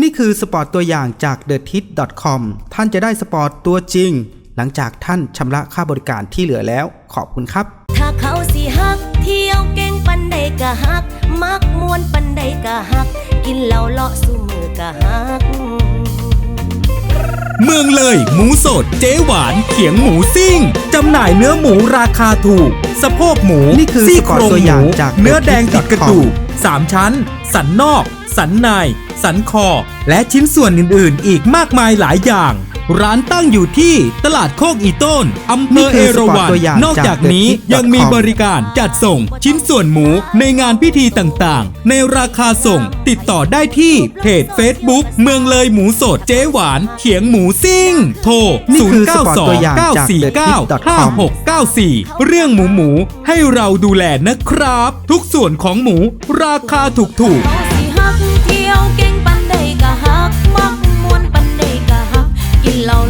นี่คือสปอร์ตตัวอย่างจาก t h e t i t c o m ท่านจะได้สปอร์ตตัวจริง หลังจากท่านชำระค่าบริการที่เหลือแล้ว ขอบคุณครับ ถ้าเขาสิฮัก เที่ยวเก่งปันใดกะฮัก มักมวนปันใดกะฮัก กินเหล้าเลาะสู่มือกะฮัก เมืองเลย หมูสด เจ๊หวานเขียงหมูซิ่งจำหน่ายเนื้อหมูราคาถูก สะโพกหมูนี่คือซี่สโคปอร์ตรงตัวหอย่างมูจากเนื้อแดงติดกระดูก TheTip.com สามชั้น สันนอก สันในสันคอ และชิ้นส่วนอื่นๆ อีกมากมายหลายอย่าง ร้านตั้งอยู่ที่ตลาดโคกอีต้นอำเภนี่อคืเออสราปอร์ตวัณตัวอย่างนอกจากจากนี้ TheTip.com ยังมีบริการจัดส่งชิ้นส่วนหมูในงานพิธีต่างๆ ในราคาส่งติดต่อได้ที่เพจ Facebook เมืองเลยหมูสดเจ๊หวานเขียงหมูซิ่ง โทรนี่คือสปอร์ตตัวอย่างจาก TheTip.com 0949495694 เรื่องหมูหมูให้เราดูแลนะครับ ทุกส่วนของหมูราคาถูกๆ Lầu